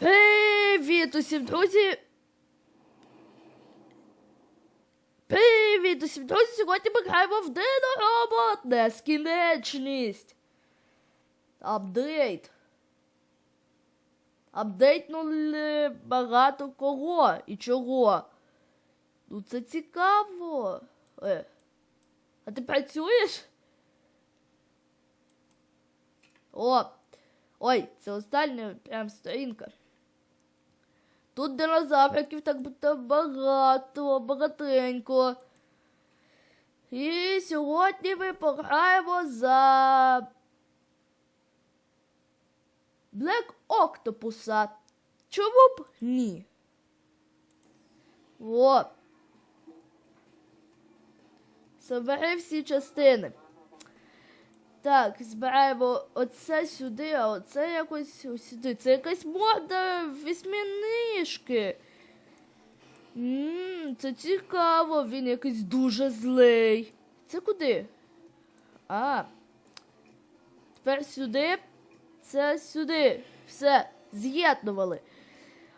Привіт усім, друзі! Привіт усім, друзі! Сьогодні ми граємо в Диноробот Нескінченість. Апдейт. Апдейтнули багато кого і чого. Ну це цікаво. Е. А ти працюєш? О! Ой, це остання прям сторінка. Тут динозавриків так буде багато, багатенько. І сьогодні ми пограємо за Блек Октопуса. Чому б ні? О. Собери всі частини. Так, збираємо оце сюди, а оце якось сюди. Це якась мода вісьмінишки. Ммм, це цікаво, він якийсь дуже злий. Це куди? А. Тепер сюди. Це сюди. Все, з'єднували.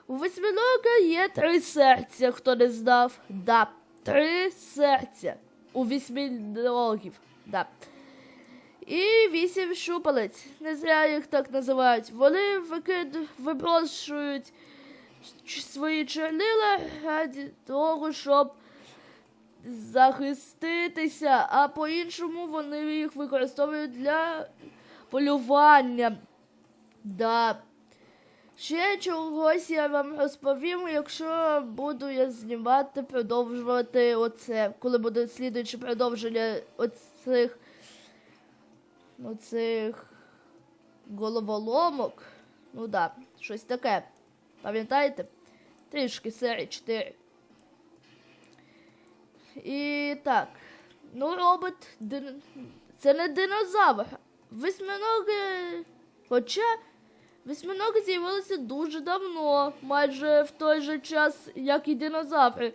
У восьминога є три серця, хто не знав. Да, три серця. У вісьминогів. Да. І вісім шупалець. Не зря їх так називають. Вони викид... виброшують свої чорнила раді того, щоб захиститися, а по-іншому вони їх використовують для полювання. Да. Ще чогось я вам розповім, якщо буду я знімати, продовжувати оце, коли буде слідуюче продовження оцих оцих головоломок. Ну да, щось таке. Пам'ятаєте? Трішки серії 4. І так. Ну, робот. Дин... Це не динозавр. Восьминоги. Хоча восьминоги з'явилися дуже давно, майже в той же час, як і динозаври.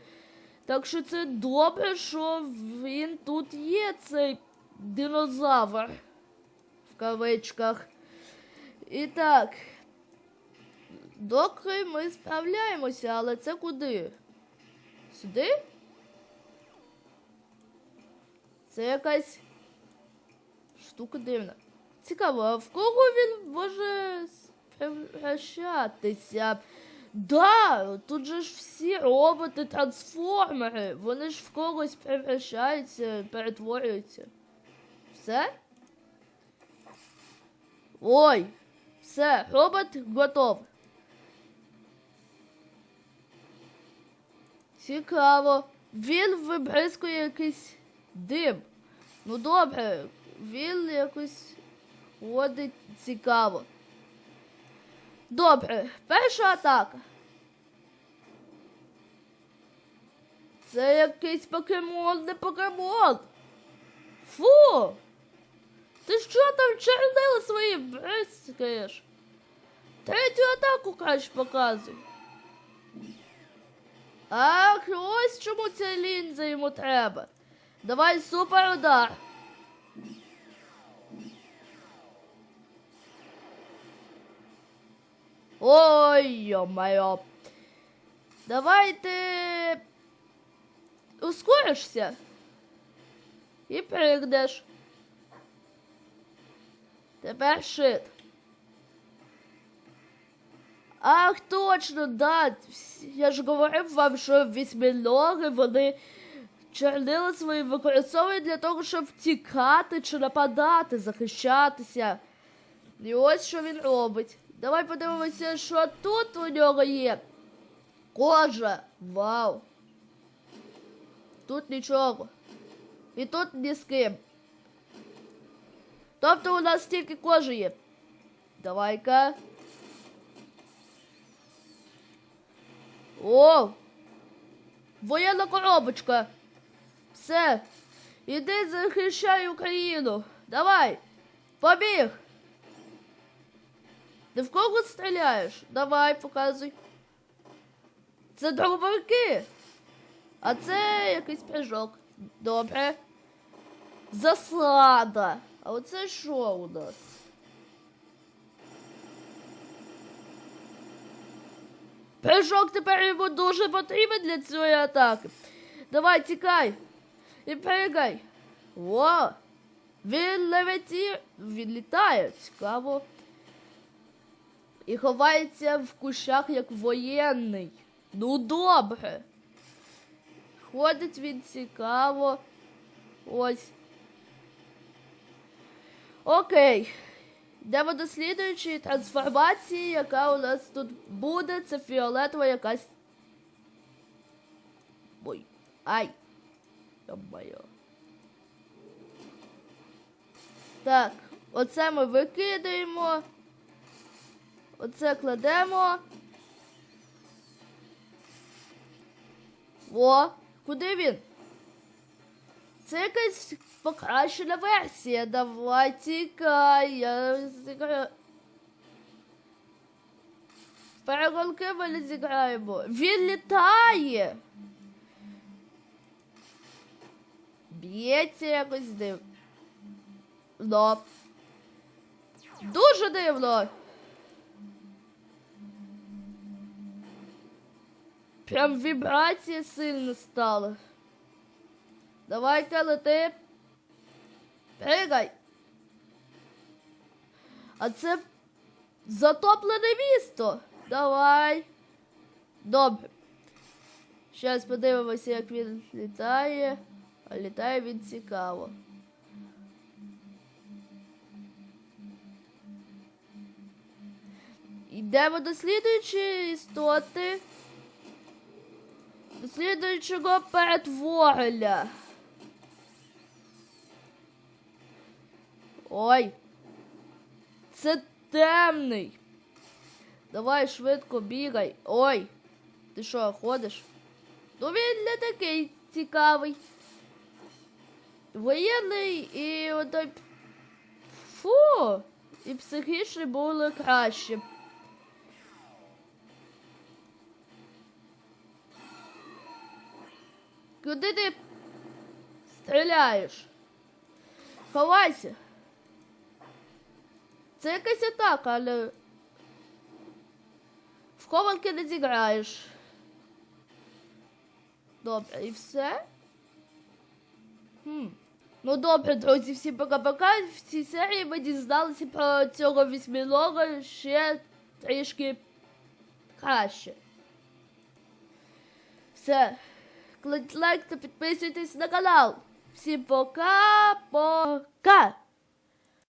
Так що це добре, що він тут є, цей динозавр в кавичках. І так. Доки ми справляємося, але це куди? Сюди? Це якась штука дивна. Цікаво, а в кого він може превращатися? Да, тут же ж всі роботи, трансформери. Вони ж в когось превращаються, перетворюються. Все? Ой, все, робот готов. Цікаво. Він вибризкує якийсь дим. Ну добре, він якось ходить цікаво. Добре, перша атака. Це якийсь покемон, не покемон. Фу! Ти що там чернила свої бризкаєш? Третю атаку краще показуй. Ах, ось чому ця лінза йому треба. Давай супер удар. Ой, йо-моє. Давай ти ускоришся і пригнеш. Тепер шит. Ах, точно, да. Я ж говорив вам, що вісьминоги вони чорнила свої використовують для того, щоб втікати чи нападати, захищатися. І ось що він робить. Давай подивимося, що тут у нього є. Кожа. Вау. Тут нічого. І тут ні з ким. Тобто у нас тільки кожи є. Давай-ка. О! Воєнна коробочка. Все. Іди захищай Україну. Давай. Побіг. Ти в кого стріляєш? Давай, показуй. Це дробовики. А це якийсь прыжок. Добре. Засада. А оце що у нас? Прыжок тепер йому дуже потрібен для цієї атаки. Давай, тікай. І пригай. О! Він леветі... Він літає. Цікаво. І ховається в кущах як воєнний. Ну добре. Ходить він цікаво. Ось. Окей. Йдемо до слідуючої трансформації, яка у нас тут буде. Це фіолетова якась. Ой. Ай. Йо-моє. Так, оце ми викидаємо. Оце кладемо. О, куди він? Це якась покращена версія. Давай тікай. Я зіграю. Перегонки ми не зіграємо. Він літає. Б'ється якось див. Но. Дуже дивно. Прям вібрація сильно стала. Давай-ка лети. Пригай. А це затоплене місто. Давай. Добре. Зараз подивимося, як він літає. А літає він цікаво. Йдемо до слідуючої істоти. До слідуючого перетворення. Ой. Це темний. Давай швидко бігай. Ой. Ти що, ходиш? Ну він не такий цікавий. Воєнний і отой. Фу. І психічний було краще. Куди ти стріляєш? Ховайся. Це якась атака, але в хованки не зіграєш. Добре, і все? Хм. Ну добре, друзі, всім пока-пока. В цій серії ми дізналися про цього вісьмінога ще трішки краще. Все. Кладіть лайк та підписуйтесь на канал. Всім пока-пока!